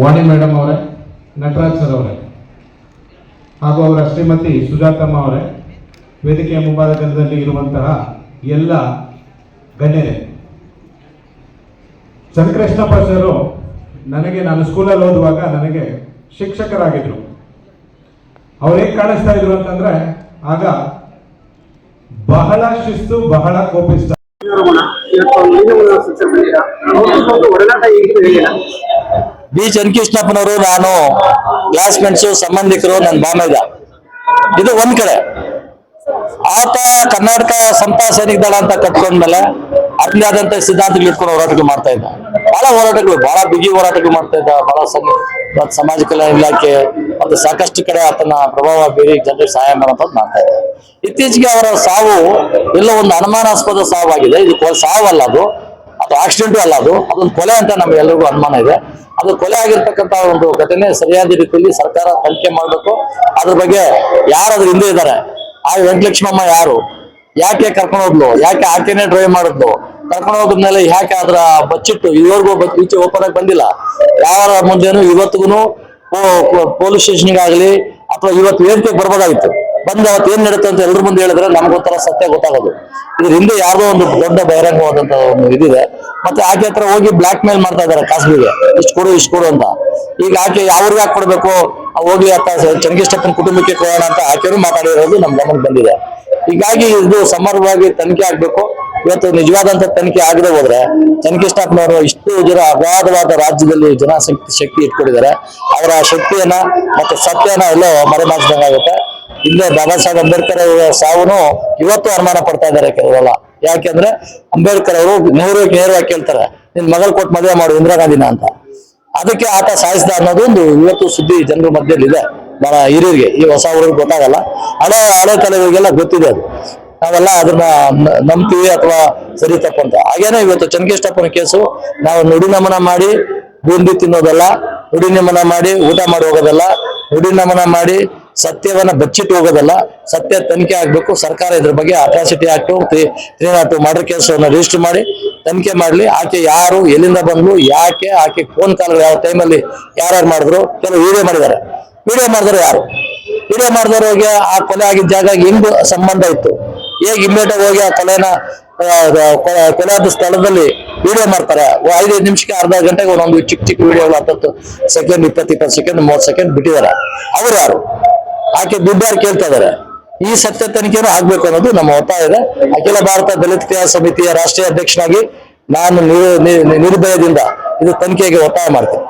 ವಾಣಿ madam ಅವರೇ, Nataraj sir ಅವರೇ, ಹಾಗೂ ಅವರ ಶ್ರೀಮತಿ ಸುಜಾತಮ್ಮ ಅವರೇ, ವೇದಿಕೆಯ ಮುಂಭಾಗದಲ್ಲಿ ಇರುವಂತಹ ಎಲ್ಲ ಗಣ್ಯರೇ. ಚಂದ್ರಕೃಷ್ಣಪ್ಪ ಸರು ನನಗೆ, ನಾನು ಸ್ಕೂಲಲ್ಲಿ ಓದುವಾಗ ನನಗೆ ಶಿಕ್ಷಕರಾಗಿದ್ರು. ಅವ್ರು ಹೇಗೆ ಕಾಣಿಸ್ತಾ ಇದ್ರು ಅಂತಂದ್ರೆ, ಆಗ ಬಹಳ ಶಿಸ್ತು, ಬಹಳ ಕೋಪಿಸ್ತ ರಮಣ ಬಿ ಚನ್ಕೃಷ್ಣಪ್ಪನವರು ನಾನು ಕ್ಲಾಸ್ಮೇಟ್ಸು ಸಂಬಂಧಿಕರು ನನ್ನ ಬಾಮೈದ ಇದು ಒಂದ್ ಕಡೆ. ಆತ ಕರ್ನಾಟಕ ಸಂತಾ ಸೈನಿಕ ದಳ ಅಂತ ಕಟ್ಕೊಂಡ್ಮೇಲೆ ಆದಂತ ಸಿದ್ಧಾಂತಗಳು ಇಟ್ಕೊಂಡು ಹೋರಾಟಗಳು ಮಾಡ್ತಾ ಇದ್ದ. ಬಹಳ ಹೋರಾಟಗಳು, ಬಹಳ ಬಿಗಿ ಹೋರಾಟಗಳು ಮಾಡ್ತಾ ಇದ್ದ. ಬಹಳ ಮತ್ತು ಸಮಾಜ ಕಲ್ಯಾಣ ಇಲಾಖೆ ಮತ್ತು ಸಾಕಷ್ಟು ಕಡೆ ಆತನ ಪ್ರಭಾವ ಬೀರಿ ಜನರಿಗೆ ಸಹಾಯ ಮಾಡೋಂಥದ್ದು ಮಾಡ್ತಾ ಇದ್ದ. ಇತ್ತೀಚೆಗೆ ಅವರ ಸಾವು ಎಲ್ಲ ಒಂದು ಅನುಮಾನಾಸ್ಪದ ಸಾವಾಗಿದೆ. ಇದು ಸಾವು ಅಲ್ಲ ಅದು. ಅದು ಆಕ್ಸಿಡೆಂಟು ಅಲ್ಲ ಅದು. ಅದೊಂದು ಕೊಲೆ ಅಂತ ನಮ್ಗೆಲ್ಲರಿಗೂ ಅನುಮಾನ ಇದೆ. ಅದು ಕೊಲೆ ಆಗಿರ್ತಕ್ಕಂಥ ಒಂದು ಘಟನೆ ಸರಿಯಾದ ರೀತಿಯಲ್ಲಿ ಸರ್ಕಾರ ತನಿಖೆ ಮಾಡಬೇಕು. ಅದ್ರ ಬಗ್ಗೆ ಯಾರು ಅದ್ರ ಹಿಂದೆ ಇದ್ದಾರೆ? ಆ ವೆಂಕಟಲಕ್ಷ್ಮಮ್ಮ ಯಾರು? ಯಾಕೆ ಕರ್ಕೊಂಡು ಹೋದ್ಲು? ಯಾಕೆ ಆಕೆನೆ ಡ್ರೈವ್ ಮಾಡಿದ್ಲು? ಕರ್ಕೊಂಡು ಹೋದ್ಮೇಲೆ ಯಾಕೆ ಅದ್ರ ಬಚ್ಚಿಟ್ಟು ಇವರೆಗೂ ಈಚೆ ಓಪನ್ ಆಗಿ ಬಂದಿಲ್ಲ? ಯಾರ ಮುಂದೆನೂ ಇವತ್ತಿಗೂ ಪೊಲೀಸ್ ಸ್ಟೇಷನ್ಗಾಗ್ಲಿ ಅಥವಾ ಇವತ್ತು ವೇದಿಕೆಗೆ ಬರ್ಬೋದಾಗಿತ್ತು. ಬಂದು ಅವತ್ತು ಏನ್ ನಡೀತು ಅಂತ ಎಲ್ರ ಮುಂದೆ ಹೇಳಿದ್ರೆ ನಮ್ಗೊಂಥರ ಸತ್ಯ ಗೊತ್ತಾಗೋದು. ಇದ್ರ ಹಿಂದೆ ಯಾರ್ದೋ ಒಂದು ದೊಡ್ಡ ಬಹಿರಂಗವಾದಂತ ಒಂದು ಇದಿದೆ. ಮತ್ತೆ ಆಕೆ ಹತ್ರ ಹೋಗಿ ಬ್ಲಾಕ್ ಮೇಲ್ ಮಾಡ್ತಾ ಇದಾರೆ ಖಾಸಗಿಗೆ. ಇಷ್ಟು ಕೊಡು ಇಷ್ಟು ಕೊಡು ಅಂತ. ಈಗ ಆಕೆ ಯಾವ್ರಿಗೆ ಯಾಕೆ ಕೊಡ್ಬೇಕು? ಹೋಗಿ ಅತ್ತ ಚಂಗಿಷ್ಟಪ್ಪನ ಕುಟುಂಬಕ್ಕೆ ಕೊಡೋಣ ಅಂತ ಆಕೆಯೂ ಮಾತಾಡಿರೋದು ನಮ್ ಗಮನಕ್ಕೆ ಬಂದಿದೆ. ಹೀಗಾಗಿ ಇದು ಸಮರ್ಪವಾಗಿ ತನಿಖೆ ಆಗ್ಬೇಕು. ಇವತ್ತು ನಿಜವಾದಂತ ತನಿಖೆ ಆಗದೆ ಹೋದ್ರೆ ಚನ್ಕಿಷ್ಟಪ್ಪನವರು ಇಷ್ಟು ಜನ ಅಗಾಧವಾದ ರಾಜ್ಯದಲ್ಲಿ ಜನಶಕ್ತಿ ಶಕ್ತಿ ಇಟ್ಕೊಂಡಿದ್ದಾರೆ. ಅವರ ಶಕ್ತಿಯನ್ನ ಮತ್ತು ಸತ್ಯನ ಎಲ್ಲೋ ಮರೆಮಾಚಿದಂಗಾಗುತ್ತೆ. ಇಲ್ಲೇ ಬಾಬಾ ಸಾಹೇಬ್ ಅಂಬೇಡ್ಕರ್ ಅವರ ಸಾವುನು ಇವತ್ತು ಅನುಮಾನ ಪಡ್ತಾ ಇದ್ದಾರೆ ಕೆಲವರೆಲ್ಲ. ಯಾಕೆಂದ್ರೆ ಅಂಬೇಡ್ಕರ್ ಅವರು ನೆಹರು ನೇರವಾಗಿ ಕೇಳ್ತಾರೆ, ನಿನ್ ಮಗಳು ಕೊಟ್ಟು ಮದುವೆ ಮಾಡು ಇಂದಿರಾ ಗಾಂಧಿನ ಅಂತ. ಅದಕ್ಕೆ ಆತ ಸಾಯಿಸಿದ ಅನ್ನೋದು ಒಂದು ಇವತ್ತು ಸುದ್ದಿ ಜನರ ಮಧ್ಯದಲ್ಲಿ ಇದೆ, ಬಹಳ ಹಿರಿಯರಿಗೆ. ಈ ಹೊಸ ಊರಿಗೆ ಗೊತ್ತಾಗಲ್ಲ. ಹಳೆ ಹಳೆ ತಲೆಗಳಿಗೆಲ್ಲ ಗೊತ್ತಿದೆ ಅದು. ನಾವೆಲ್ಲ ಅದನ್ನ ನಂಬ್ತೀವಿ ಅಥವಾ ಸರಿ ತಪ್ಪು ಅಂತ. ಹಾಗೇನೆ ಇವತ್ತು ಚನ್ಕೇಶಪ್ಪನ ಕೇಸು, ನಾವು ನುಡಿ ನಮನ ಮಾಡಿ, ಬೂಂದಿ ತಿನ್ನೋದಲ್ಲ, ನುಡಿ ನಮನ ಮಾಡಿ, ಊಟ ಮಾಡಿ ಹೋಗೋದಲ್ಲ, ನುಡಿ ನಮನ ಮಾಡಿ ಸತ್ಯವನ್ನ ಬಚ್ಚಿಟ್ಟು ಹೋಗೋದಲ್ಲ, ಸತ್ಯ ತನಿಖೆ ಆಗ್ಬೇಕು, ಸರ್ಕಾರ ಇದ್ರ ಬಗ್ಗೆ atrocity act three not murder ಕೇಸನ್ನು ರಿಜಿಸ್ಟರ್ ಮಾಡಿ, ತನಿಖೆ ಮಾಡ್ಲಿ, ಆಕೆ ಯಾರು, ಎಲ್ಲಿಂದ ಬಂದ್ಲು, ಯಾಕೆ, ಆಕೆ ಫೋನ್ ಕಾಲ್ ಯಾವ ಟೈಮಲ್ಲಿ ಯಾರ್ಯಾರು ಮಾಡಿದ್ರು, ಕೆಲವು ವಿಡಿಯೋ ಮಾಡಿದ್ದಾರೆ. ವಿಡಿಯೋ ಮಾಡಿದ್ರು ಯಾರು? ವಿಡಿಯೋ ಮಾಡಿದವ್ರಿಗೆ ಆ ಕೊಲೆ ಆಗಿದ್ದ ಜಾಗ ಹೆಂಗ್ ಸಂಬಂಧ ಇತ್ತು? ಹೇಗ್ ಇಮ್ಮಿಡಿಯೇಟ್ ಹೋಗಿ ಆ ಕೊಲೆನ ಕೊಲೆಯಾದ ಸ್ಥಳದಲ್ಲಿ ವಿಡಿಯೋ ಮಾಡ್ತಾರೆ? ಐದೈದು ನಿಮಿಷಕ್ಕೆ ಅರ್ಧ ಗಂಟೆಗೆ ಒಂದೊಂದು ಚಿಕ್ಕ ಚಿಕ್ಕ ವಿಡಿಯೋಗಳು ಹತ್ತತ್ತು ಸೆಕೆಂಡ್ ಇಪ್ಪತ್ತು ಇಪ್ಪತ್ತು ಸೆಕೆಂಡ್ ಮೂವತ್ತು ಸೆಕೆಂಡ್ ಬಿಟ್ಟಿದ್ದಾರೆ. ಅವ್ರು ಯಾರು? ಆಕೆ ದುಡ್ಡು ಕೇಳ್ತಾ ಇದಾರೆ? ಈ ಸತ್ಯ ತನಿಖೆನೂ ಆಗ್ಬೇಕು ಅನ್ನೋದು ನಮ್ಮ ಒತ್ತಾಯ ಇದೆ. ಅಖಿಲ ಭಾರತ ದಲಿತ ಕ್ರಿಯಾ ಸಮಿತಿಯ ರಾಷ್ಟ್ರೀಯ ಅಧ್ಯಕ್ಷನಾಗಿ ನಾನು ನಿರ್- ನಿರ್- ನಿರ್ಭಯದಿಂದ ಇದು ತನಿಖೆಗೆ ಒತ್ತಾಯ ಮಾಡ್ತೀನಿ.